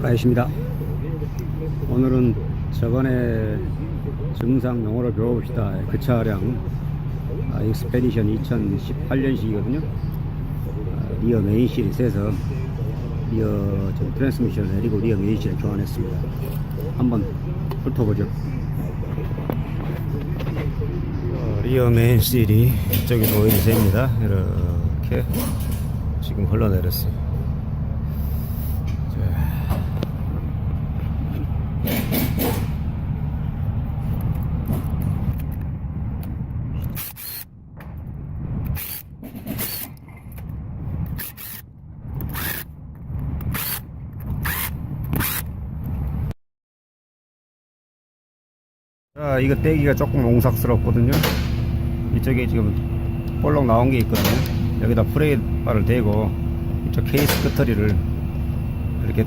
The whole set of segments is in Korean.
라이십니다. 오늘은 저번에 증상 용어를 배워봅시다. 그 차량 아, 익스페디션 2018년식이거든요. 아, 리어 메인실이 세서 리어 좀 트랜스미션을 내리고 리어 메인실을 교환했습니다. 한번 훑어보죠. 어, 리어 메인실이 이쪽에 오일이 셉니다. 이렇게 지금 흘러내렸어요. 자. 자, 이거 떼기가 조금 옹삭스럽거든요. 이쪽에 지금 볼록 나온 게 있거든요. 여기다 프레이 바를 대고 이쪽 케이스 끝터리를 이렇게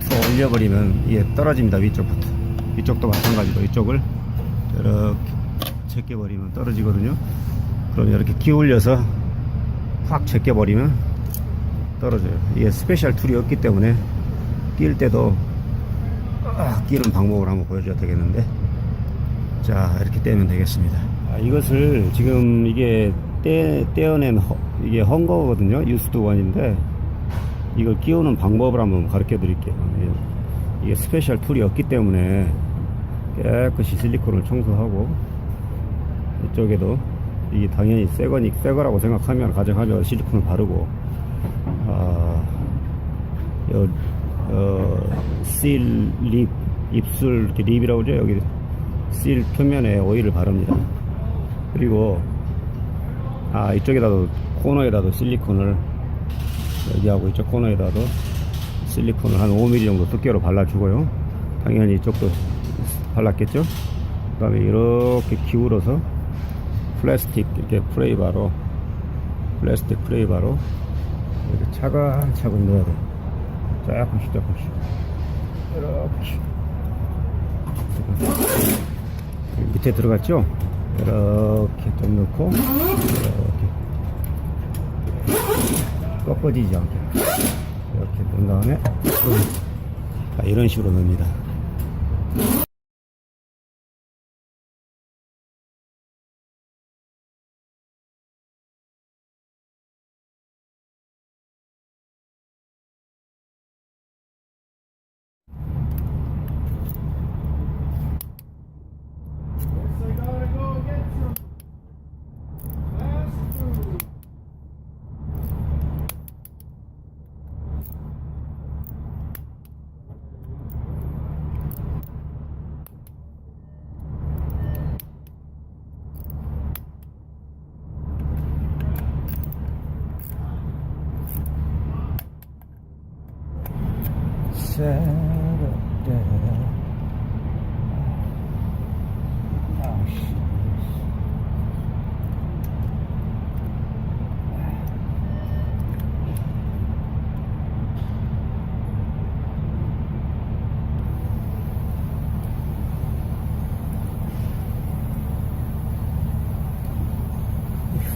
툭 올려버리면 이게 떨어집니다. 위쪽부터. 이쪽도 마찬가지로 이쪽을 이렇게 제껴버리면 떨어지거든요. 그럼 이렇게 기울여서 확 제껴버리면 떨어져요. 이게 스페셜 툴이 없기 때문에 낄 때도 아, 끼는 방법을 한번 보여줘야 되겠는데 자 이렇게 떼면 되겠습니다. 아, 이것을 지금 이게 떼, 떼어낸 허, 이게 헝거거든요. 유스드 원인데 이걸 끼우는 방법을 한번 가르쳐 드릴게요. 예. 이게 스페셜 툴이 없기 때문에 깨끗이 실리콘을 청소하고 이쪽에도 이게 당연히 새거니 새거라고 생각하면 가정하면 실리콘을 바르고 아, 요, 어, 실 립, 입술 이렇게 립이라고 그러죠? 여기 실 표면에 오일을 바릅니다. 그리고 아 이쪽에다도 코너에다도 실리콘을 여기하고 이쪽 코너에다도 실리콘을 한 5mm 정도 두께로 발라주고요. 당연히 이쪽도 발랐겠죠. 그 다음에 이렇게 기울어서 플라스틱 이렇게 프레이바로 플라스틱 프레이바로 이렇게 차근차근 넣어야 돼요. 조금씩 조금씩 이렇게 밑에 들어갔죠? 이렇게 좀 넣고 이렇게 꺾어지지 않게 이렇게 넣은 다음에 자, 이런 식으로 넣습니다.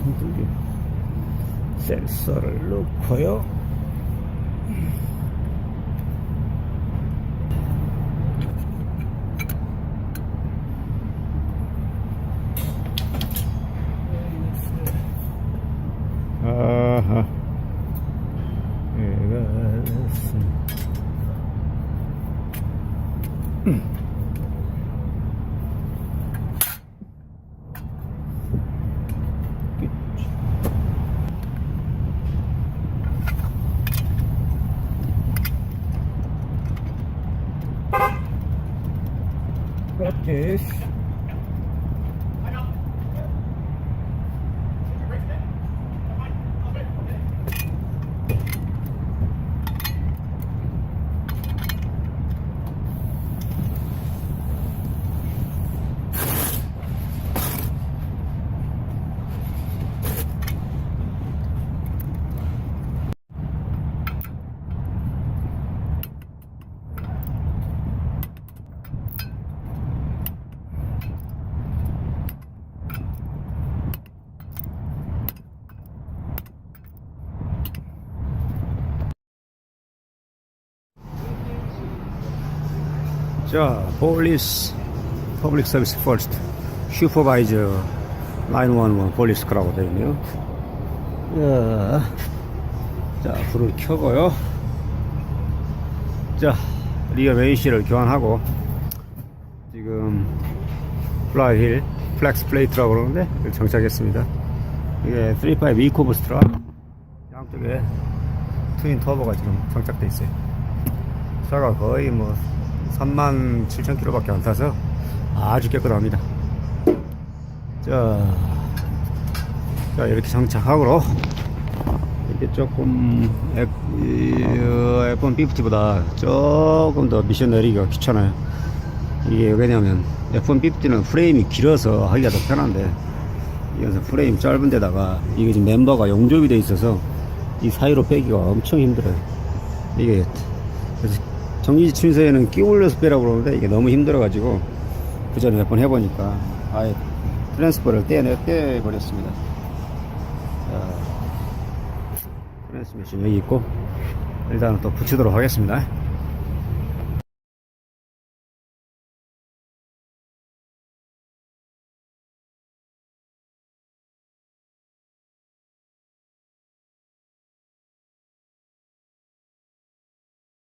흔들려 센서를 넣고요 아하 이것은 그렇 자, 폴리스, 퍼블릭 서비스 퍼스트, 슈퍼바이저 911 폴리스 크라고 되어 있네요. 자, 자, 불을 켜고요. 자, 리어 메인시를 교환하고, 지금, 플라이힐, 플렉스 플레이트라고 그러는데, 이걸 장착했습니다. 이게 35 이코브스트라, 양쪽에 트윈 터보가 지금 장착돼 있어요. 차가 거의 뭐 3만 7천 킬로밖에 안 타서 아주 깨끗합니다. 자, 자 이렇게 장착하고 이게 조금 F, 이, F-150보다 조금 더 미션 내리기가 귀찮아요. 이게 왜냐면 F-150는 프레임이 길어서 하기가 더 편한데 이것은 프레임 짧은 데다가 이게 지금 멤버가 용접이 돼 있어서 이 사이로 빼기가 엄청 힘들어요. 이게 그래서 정리지 추인서에는 끼 올려서 빼라고 그러는데 이게 너무 힘들어가지고 그 전에 몇 번 해보니까 아예 트랜스퍼를 떼내 떼버렸습니다. 자, 트랜스미션 여기 있고 일단은 또 붙이도록 하겠습니다.